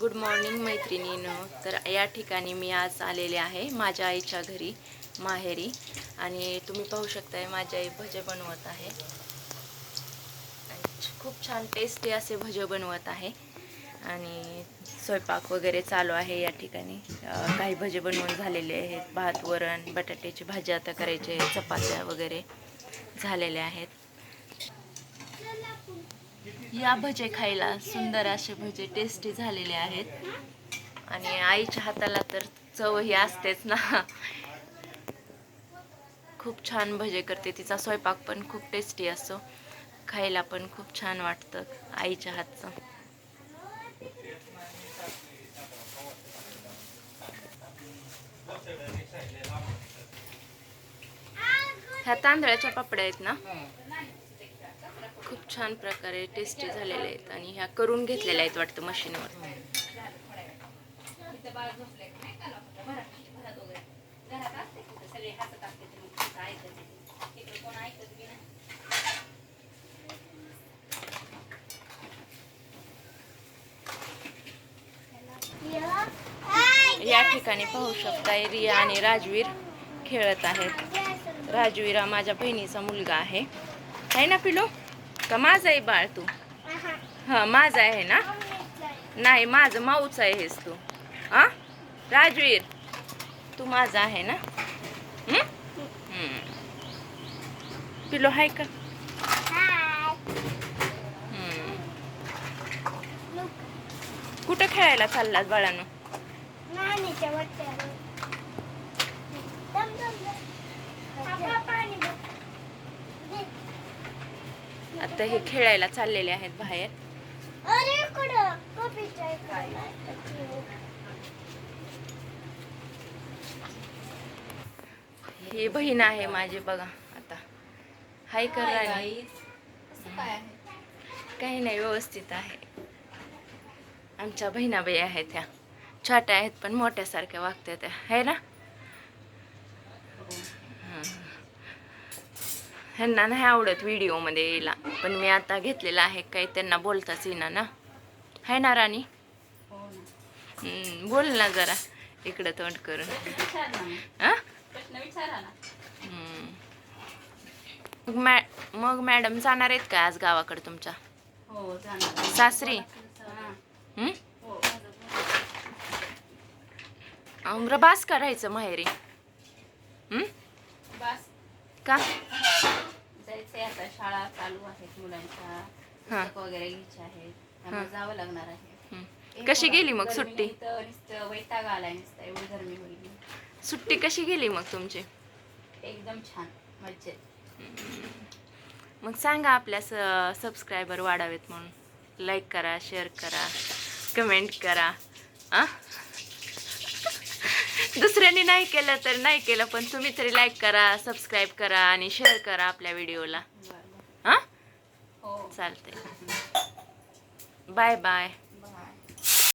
Good morning मैत्रिणीनं. तर या ठिकाणी मी आज आलेले आहे माझ्या आईच्या घरी माहेरी. आणि तुम्ही पाहू शकताय माझी आई भजे बनवत आहे. खूप छान टेस्टी असे भजे बनवत आहे. आणि स्वयंपाक वगैरे चालू आहे या ठिकाणी. काही भजे बनवून झालेले आहेत. भात वरण बटाट्याची भाजी आता करायची आहे. चपात्या वगैरे झालेल्या आहेत. या भजे खायला सुंदर असे भजे टेस्टी झालेले आहेत. आणि आईच्या हाताला तर चवही असतेच ना. खूप छान भजे करते. तिचा स्वयंपाक पण खूप टेस्टी असतो. खायला पण खूप छान वाटतं आईच्या हातचं. ह्या तांदळाच्या पापड्या आहेत ना? खूप छान प्रकारे टेस्टी झालेले आहेत आणि ह्या करून घेतलेल्या आहेत वाटतं मशीनवर या ठिकाणी पाहू शकताय रिया आणि राजवीर खेळत आहेत. राजवीर हा माझ्या बहिणीचा मुलगा आहे. आहे ना पिलो? का माझं आहे बाळ तू? हा माझं आहे ना? नाही माझं माऊच आहे हेस तू. हा राजवीर तू माझा आहे ना? पिलो आहे का? कुठं खेळायला चाललात बाळानं? आता हे खेळायला चाललेले आहेत बाहेर. ही बहीण आहे माझी बघा आता. हाय कर राणी. काही नाही व्यवस्थित आहे. आमच्या बहिणाबाई आहेत ह्या. छोट्या आहेत पण मोठ्यासारख्या वागतात त्या आहे ना? हं. ह्यांना नाही आवडत व्हिडिओमध्ये यायला. पण मी आता घेतलेला आहे काही त्यांना बोलताच येईना ना. आहे ना राणी. बोल ना जरा. इकडं तोंड करून. हा? मॅ मग मॅडम जाणार आहेत का आज गावाकडे तुमच्या? हो सासरी? हा. बास करायचं माहेरी? बस. का जायचंय आता शाळा चालू आहेत मुलांच्या वगैरे घ्यायचे आहेत. जावं लागणार आहे. कशी गेली मग सुट्टी? वैताग आलाय नुसतं एवढी गरमी होईल सुट्टी कशी गेली मग तुमची? एकदम छान मज्जेत मग सांगा आपल्या स सबस्क्रायबर वाढावेत म्हणून. लाईक करा शेअर करा कमेंट करा. आ? दुसऱ्यांनी नाही केलं तर नाही केलं पण तुम्ही तरी लाईक करा सबस्क्राईब करा आणि शेअर करा आपल्या व्हिडिओला हो चालते बाय बाय.